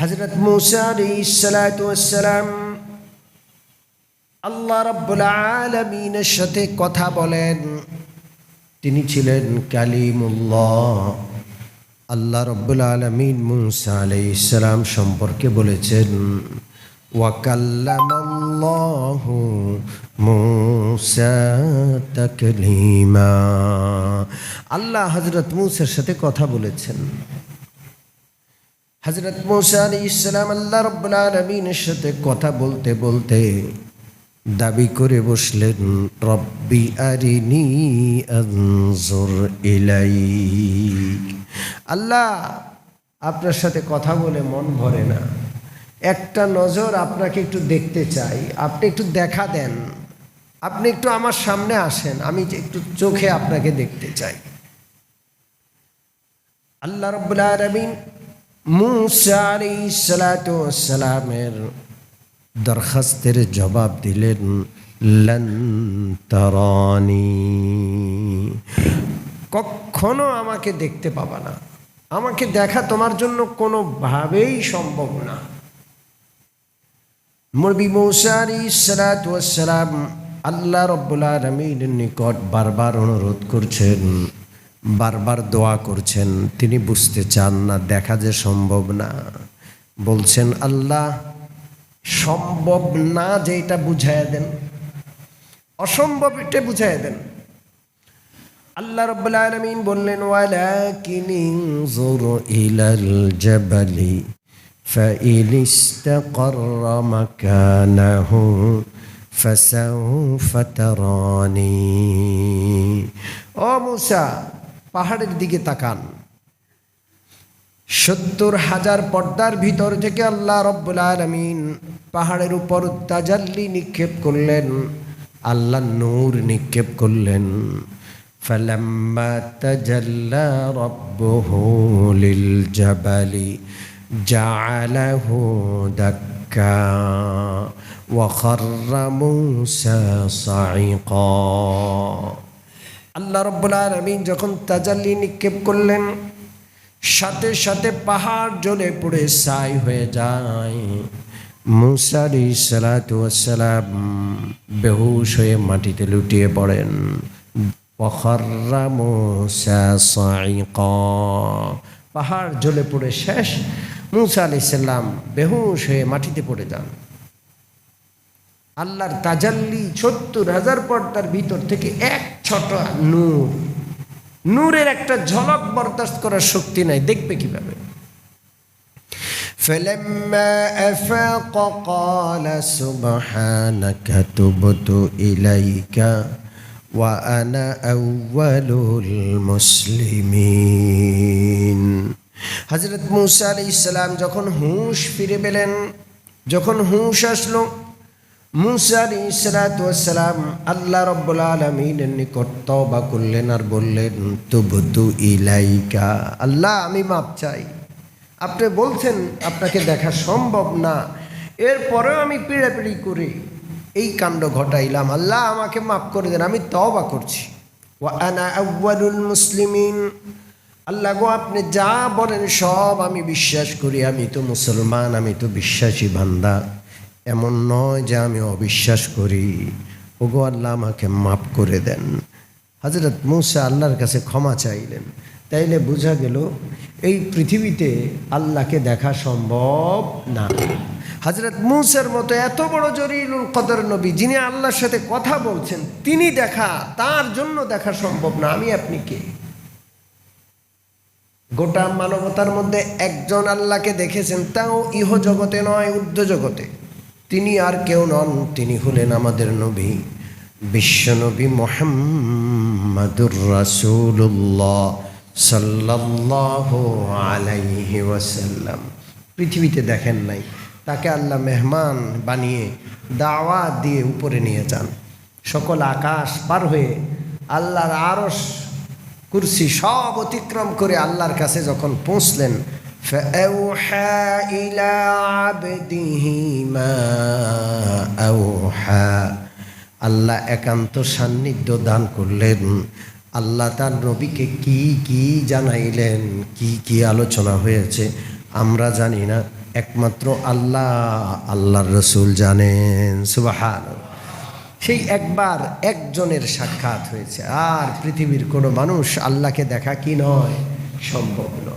হজরত মুসা আল্লাহ রব্বুল আলমিনের সাথে কথা বলেন। তিনি ছিলেন কালিমুল্লাহ। আল্লাহ রব্বুল আলমিন মুসা আলাই ইসলাম সম্পর্কে বলেছেন আল্লাহ হজরত মুসার সাথে কথা বলেছেন। হজরত মুসা আলী ইসলাম আল্লাহ রব্বুল আলমিনের সাথে কথা বলতে বলতে দাবি করে বসলেন, রব্বি আরিনি আনজুর ইলাইক। আল্লাহ, আপনার সাথে কথা বলে মন ভরে না। একটা নজর আপনাকে একটু দেখতে চাই, আপনি একটু দেখা দেন। আপনি একটু আমার সামনে আসেন, আমি একটু চোখে আপনাকে দেখতে চাই। আল্লাহ রব্বুল আলমিন মুসা সালামের দরখাস্তের জবাব দিলেন, লন তরানি, কখনো আমাকে দেখতে পাবা না। আমাকে দেখা তোমার জন্য কোনোভাবেই সম্ভব না। মরবি মৌসারি সালাম আল্লাহ রব্বুল আলমীর নিকট বারবার অনুরোধ করছেন বারবার দোয়া করছেন তিনি বুঝতে চান না দেখা যে সম্ভব না বলছেন আল্লাহ সম্ভব না যে এটা বুঝাইয়া দেন অসম্ভব এটা বুঝাইয়া দেন আল্লাহ রব্বুল আলমিন বললেন ওয়ালাকিন ইনজুর ইলাল জাবালি فإن استقر مكانه فسوف تراني ও মুসা পাহাড়ের দিকে তাকান সত্তর হাজার পর্দার ভিতর থেকে আল্লাহ রব্বুল আলমিন পাহাড়ের উপর তাজাল্লি নিক্ষেপ করলেন আল্লাহ নূর নিক্ষেপ করলেন فلما تجلى ربه للجبل جعله دكا وخر موسى صعقا আল্লাহ রব্বুল আলমিন যখন তাজাল্লি নিক্ষেপ করলেন, সাথে সাথে পাহাড় জ্বলে পড়ে সাই হয়ে যায়। মুসারি সালাতাম বেহুশ হয়ে মাটিতে লুটিয়ে পড়েন। পাহাড় জ্বলে পড়ে শেষ, মুসা আলি সাল্লাম বেহুশ হয়ে মাটিতে পড়ে যান। আল্লাহর তাজাল্লি সত্তর হাজার পর্দার ভিতর থেকে এক ছোট নূর নূরের একটা ঝলক বরদাস্ত করার শক্তি নাই দেখবে কিভাবে فلما أفاق قال سبحانك تبت إليك وأنا أول المسلمين হজরত মুসা আলি ইসলাম যখন হুঁশ ফিরে পেলেন যখন হুঁশ আসলো মুসা আলী সালাম আল্লাহ রব্বুল আলমিনের নিকট তবা করলেন আর বললেন তুবতু ইলাইকা। আল্লাহ, আমি মাপ চাই। আপনি বলছেন, আপনাকে দেখা সম্ভব না। এরপরেও আমি পিড়াপিড়ি করে এই কাণ্ড ঘটাইলাম। আল্লাহ, আমাকে মাফ করে দেন, আমি তবা করছি। মুসলিমিন। আল্লাহ গো, আপনি যা বলেন সব আমি বিশ্বাস করি, আমি তো মুসলমান, আমি তো বিশ্বাসী বান্দা। এমন নয় যে আমি অবিশ্বাস করি। ওগো আল্লাহ আমাকে মাফ করে দেন। হজরত মুসা আল্লাহর কাছে ক্ষমা চাইলেন। তাইলে বোঝা গেল, এই পৃথিবীতে আল্লাহকে দেখা সম্ভব না। হজরত মুসার মতো এত বড় জরিরুল কদর নবী, যিনি আল্লাহর সাথে কথা বলছেন, তিনি দেখা, তার জন্য দেখা সম্ভব না। আমি, আপনি কে? গোটা মানবতার মধ্যে একজন আল্লাহকে দেখেছেন, তাও ইহ জগতে নয় ঊর্ধ্ব জগতে তিনি আর কেউ নন, তিনি হলেন আমাদের নবী বিশ্বনবী মোহাম্মদুর রাসুল্লাহ সাল্লাহ আলাইহি ওয়াসাল্লাম। পৃথিবীতে দেখেন নাই, তাকে আল্লাহ মেহমান বানিয়ে দাওয়া দিয়ে উপরে নিয়ে যান। সকল আকাশ পার হয়ে আল্লাহর আরস কুরসি সব অতিক্রম করে আল্লাহর কাছে যখন পৌঁছলেন فأوحى إلى عبده ما أوحى আল্লাহ একান্ত সান্নিধ্য দান করলেন আল্লাহ তার নবীকে কি কি জানাইলেন কি কি আলোচনা হয়েছে আমরা জানি না একমাত্র আল্লাহ আল্লাহর রসুল জানেন সুবাহান সেই একবার একজনের সাক্ষাৎ হয়েছে আর পৃথিবীর কোনো মানুষ আল্লাহকে দেখা কি নয় সম্ভব নয়